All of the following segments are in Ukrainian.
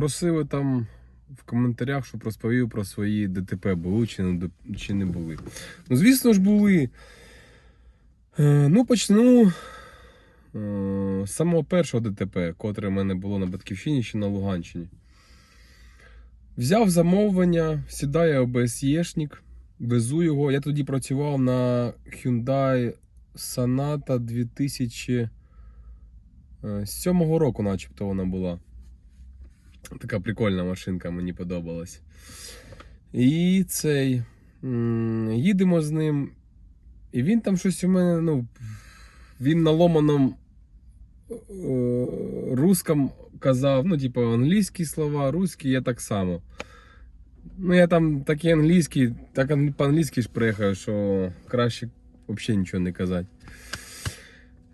Просили там в коментарях, щоб розповів про свої ДТП, були чи не, були. Ну, звісно ж, були. Е, ну, почну е, з самого першого ДТП, котре в мене було на Батьківщині чи на Луганщині. Взяв замовлення, сідає ОБСЄшник, везу його. Я тоді працював на Hyundai Sonata 2007 року, начебто вона була. Така прикольна машинка, мені подобалась. І цей. Їдемо з ним. І він там щось у мене, ну. Він на ломаном е, русском казав, ну, типу, англійські слова, русські, я так само. Ну, я там такий англійський, так по-англійськи ж приїхав, що краще взагалі нічого не казати.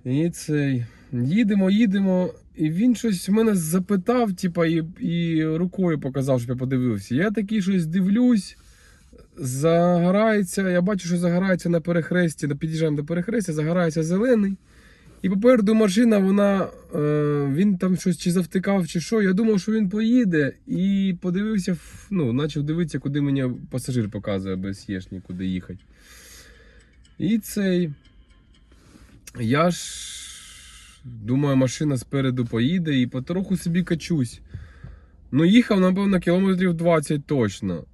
І цей. Їдемо, їдемо, і він щось мене запитав, типа, і, і рукою показав, щоб я подивився. Я такий щось дивлюсь, загорається. Я бачу, що загорається на перехресті, під'їжджаємо до перехрестя, загорається зелений. І попереду машина, вона, е, він там щось чи завтикав, чи що. Я думав, що він поїде, і подивився, ну, почав дивитися, куди мені пасажир показує без єшні, куди їхати. І цей. Я ж думаю, машина спереду поїде і потроху собі качусь. Ну, їхав, напевно, кілометрів 20 точно.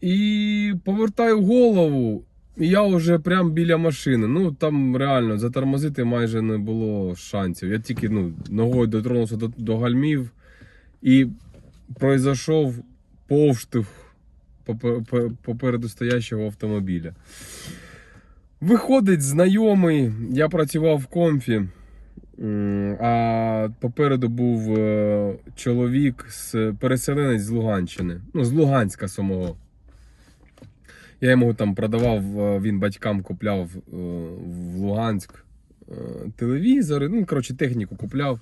І повертаю голову, і я вже прям біля машини. Ну, там реально затормозити майже не було шансів. Я тільки ну, ногою дотронувся до, до гальмів і пройшов повштовх попе- попереду стоящого автомобіля. Виходить знайомий, я працював в комфі, а попереду був е, чоловік з переселенець з Луганщини, ну, з Луганська самого. Я йому там продавав, е, він батькам купляв е, в Луганськ телевізори, ну, коротше, техніку купляв.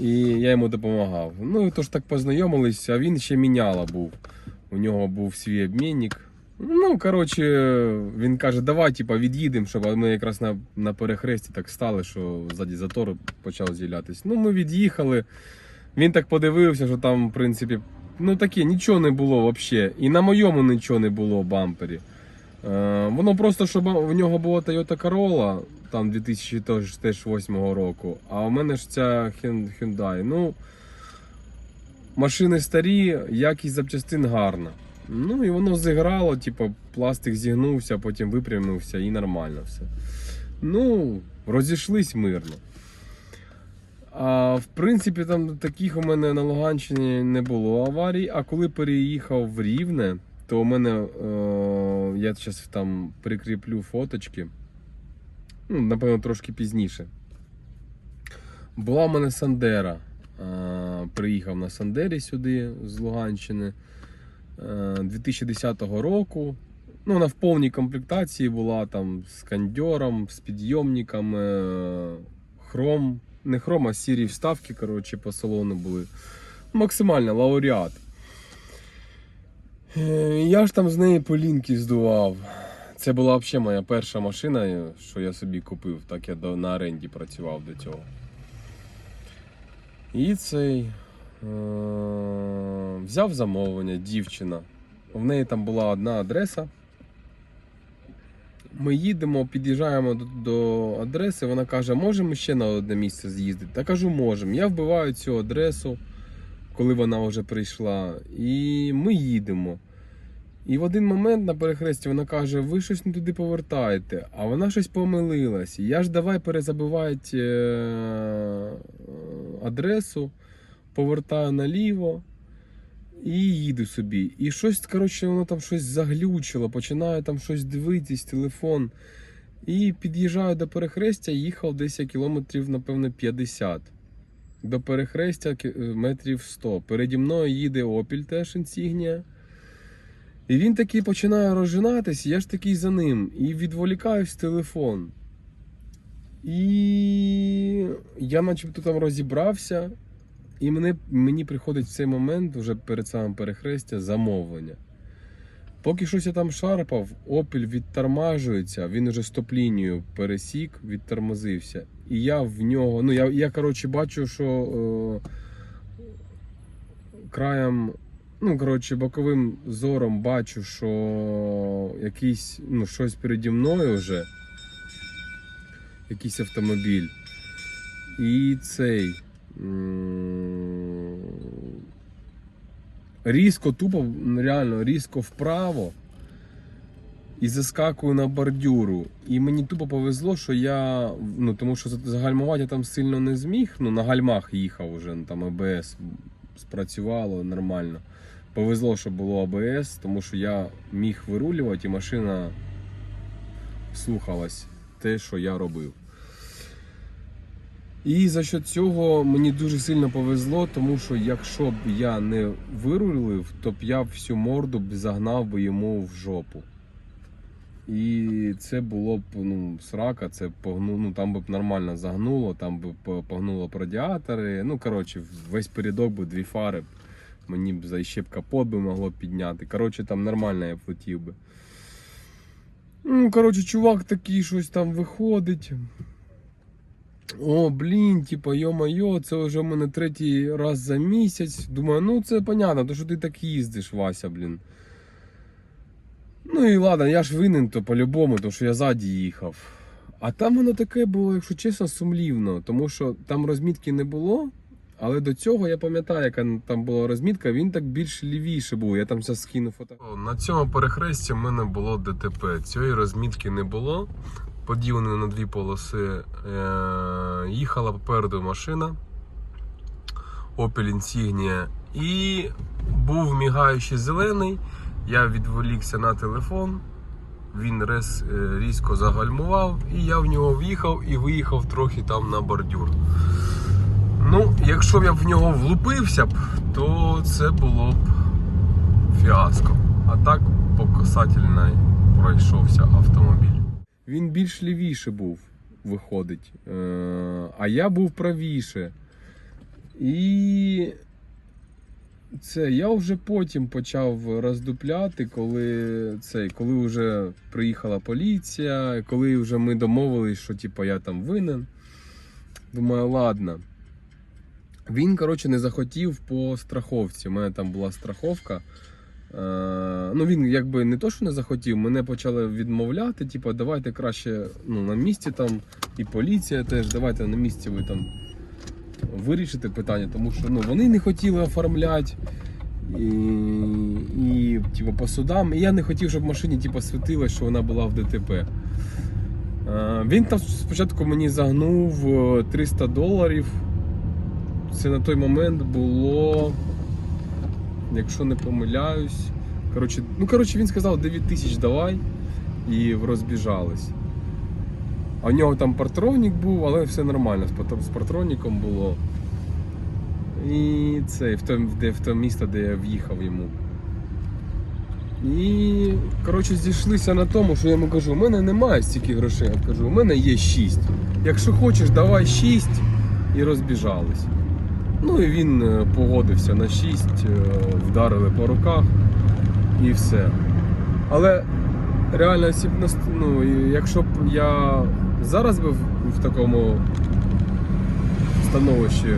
І я йому допомагав. Ну, і тож так познайомились, а він ще міняла був. У нього був свій обмінник. Ну, коротше, він каже, давай, типа, від'їдемо, щоб ми якраз на, на перехресті так стали, що ззаді затор почав з'являтися. Ну, ми від'їхали. Він так подивився, що там, в принципі, ну таке, нічого не було взагалі. І на моєму нічого не було в бампері. Е, воно просто, щоб в нього була Toyota Corolla, там 2008 року, а у мене ж ця Hyun- Hyundai. Ну, машини старі, якість запчастин гарна. Ну і воно зіграло, типу, пластик зігнувся, потім випрямився і нормально все. Ну, розійшлись мирно. А в принципі, там таких у мене на Луганщині не було аварій. А коли переїхав в Рівне, то у мене е, я зараз там прикріплю фоточки. Ну, напевно, трошки пізніше. Була в мене Сандера. Е, приїхав на Сандері сюди з Луганщини 2010 року. Ну, вона в повній комплектації була там з кондьором, з підйомниками, е, хром. Не хром, а сірі вставки, коротше, по салону були. Максимально лауреат. Е, Я ж там з неї полінки здував. Це була взагалі моя перша машина, що я собі купив, так я на оренді працював до цього. І цей е- взяв замовлення, дівчина. В неї там була одна адреса. Ми їдемо, під'їжджаємо до, до адреси. Вона каже, можемо ще на одне місце з'їздити. Та кажу, можемо. Я вбиваю цю адресу, коли вона вже прийшла. І ми їдемо. І в один момент на перехресті вона каже: ви щось не туди повертаєте, а вона щось помилилась. Я ж давай перезабивати е- адресу, повертаю наліво і їду собі. І щось, коротше, воно там щось заглючило, починаю там щось дивитись, телефон. І під'їжджаю до перехрестя, їхав десь кілометрів, напевно, 50. До перехрестя метрів 100. Переді мною їде Opel теж Insignia. І він такий починає розжинатись, я ж такий за ним. І відволікаюсь телефон. І я начебто там розібрався. І мене, мені приходить в цей момент, вже перед самим перехрестя, замовлення. Поки щось я там шарпав, Opel відтормажується, він уже стоп-лінію пересік, відтормозився. І я в нього. Ну, я, я коротше, бачу, що е, краєм, ну, коротше, боковим зором бачу, що якийсь, ну, щось переді мною вже. Якийсь автомобіль. І цей. Різко, тупо, реально, різко вправо. І заскакую на бордюру. І мені тупо повезло, що я. Ну, тому що загальмувати я там сильно не зміг. Ну, на гальмах їхав уже, ну, там АБС спрацювало нормально. Повезло, що було АБС, тому що я міг вирулювати, і машина слухалась те, що я робив. І за що цього мені дуже сильно повезло, тому що якщо б я не вирулив, то б я всю морду б загнав би йому в жопу. І це було б ну, срака, це погну, ну, там би б нормально загнуло, там би погнуло б радіатори. Ну, коротше, весь передок би дві фари. Мені б за ще б капот би могло підняти. Коротше, там нормально я б летів би. Ну, коротше, чувак такий щось там виходить. О, блін, типа, йо-моє, це вже в мене третій раз за місяць. Думаю, ну це понятно, то що ти так їздиш, Вася, блін. Ну і ладно, я ж винен то по-любому, тому що я ззаді їхав. А там воно таке було, якщо чесно, сумлівно, тому що там розмітки не було. Але до цього я пам'ятаю, яка там була розмітка, він так більш лівіше був. Я там зараз скину фото. На цьому перехресті в мене було ДТП. Цієї розмітки не було. Поділені на дві полоси. Е, їхала попереду машина Opel Insignia. І був мігаючий зелений. Я відволікся на телефон. Він рез, е, різко загальмував, і я в нього в'їхав і виїхав трохи там на бордюр. Ну, якщо б я в нього влупився б, то це було б фіаско. А так по касательній пройшовся автомобіль. Він більш лівіше був, виходить. Е, А я був правіше. І це я вже потім почав роздупляти, коли цей, коли вже приїхала поліція, коли вже ми домовились, що типу, я там винен. Думаю, ладно. Він, коротше, не захотів по страховці. У мене там була страховка. Е, ну, він якби не то, що не захотів, мене почали відмовляти. Типу, давайте краще ну, на місці там, і поліція теж, давайте на місці ви там вирішите питання, тому що ну, вони не хотіли оформляти. І, і типу, по судам. І я не хотів, щоб машині типу, світило, що вона була в ДТП. Е, Він там спочатку мені загнув е, 300 доларів. Це на той момент було, якщо не помиляюсь. Коротше, ну, коротше, він сказав 9 тисяч давай і розбіжались. А в нього там партронік був, але все нормально, з партроніком було. І це в те, де, в те місто, де я в'їхав йому. І коротше зійшлися на тому, що я йому кажу, у мене немає стільки грошей. Я кажу, у мене є 6. Якщо хочеш, давай 6 і розбіжались. Ну і він е, погодився на 6, вдарили по руках і все. Але реально, ну, якщо б я зараз би в, такому становищі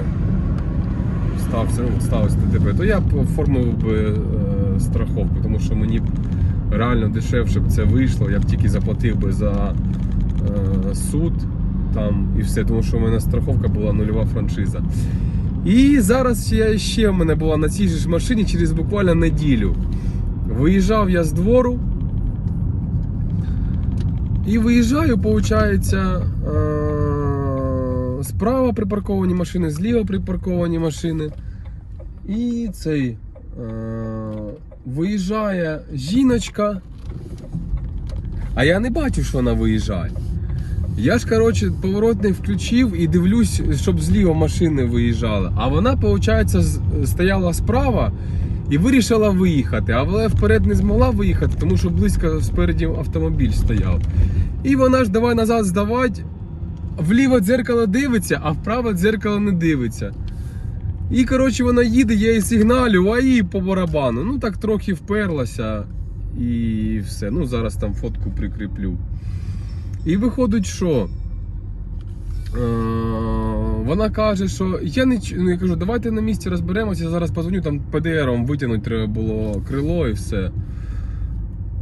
стався, ну, стався ДТП, то я б оформив би е, страховку, тому що мені б реально дешевше б це вийшло, я б тільки заплатив би за е, суд там і все, тому що в мене страховка була нульова франшиза. І зараз я ще в мене була на цій ж машині через буквально неділю. Виїжджав я з двору. І виїжджаю, виходить, справа припарковані машини, зліва припарковані машини. І цей е, виїжджає жіночка. А я не бачу, що вона виїжджає. Я ж, коротше, поворотний включив і дивлюсь, щоб зліва машини виїжджали. А вона, виходить, стояла справа і вирішила виїхати. Але вперед не змогла виїхати, тому що близько спереді автомобіль стояв. І вона ж давай назад здавати. Вліво дзеркало дивиться, а вправо дзеркало не дивиться. І, коротше, вона їде, я їй сигналю, а їй по барабану. Ну так трохи вперлася і все. Ну, зараз там фотку прикріплю. І виходить, що? Е, Вона каже, що я не ну, я кажу, давайте на місці розберемося, я зараз позвоню, там ПДРом витягнути треба було крило і все.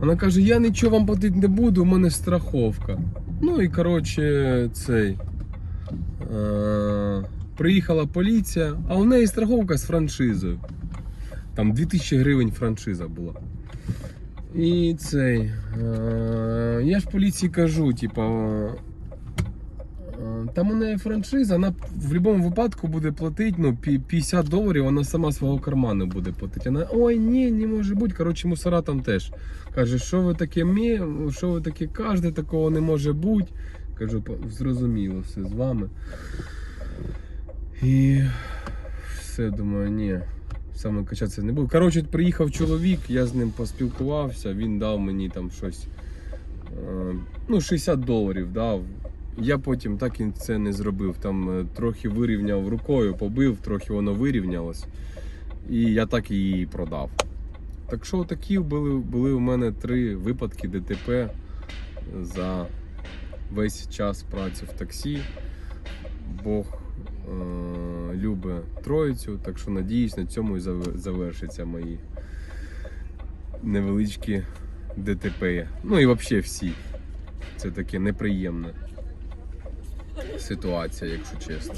Вона каже, я нічого вам платити не буду, у мене страховка. Ну і коротше, цей. Е- приїхала поліція, а у неї страховка з франшизою. Там 2000 гривень франшиза була. І цей. Е- я ж поліції кажу, типа. е, Там у неї франшиза, вона в будь-якому випадку буде платити ну, 50 доларів, вона сама свого карману буде платити. Вона, ой, ні, не може бути. Коротше, мусора там теж. Каже, що ви таке мі, що ви таке кажете, такого не може бути. Кажу, зрозуміло все з вами. І все, думаю, ні. Саме качатися не буду. Коротше, приїхав чоловік, я з ним поспілкувався, він дав мені там щось. е, Ну, 60 доларів дав. Я потім так і це не зробив. Там е, трохи вирівняв рукою, побив, трохи воно вирівнялось. І я так її продав. Так що такі були, були у мене три випадки ДТП за весь час праці в таксі. Бог любить троїцю, так що надіюсь, на цьому і завершаться мої невеличкі ДТП. Ну і взагалі всі. Це таке неприємна ситуація, якщо чесно.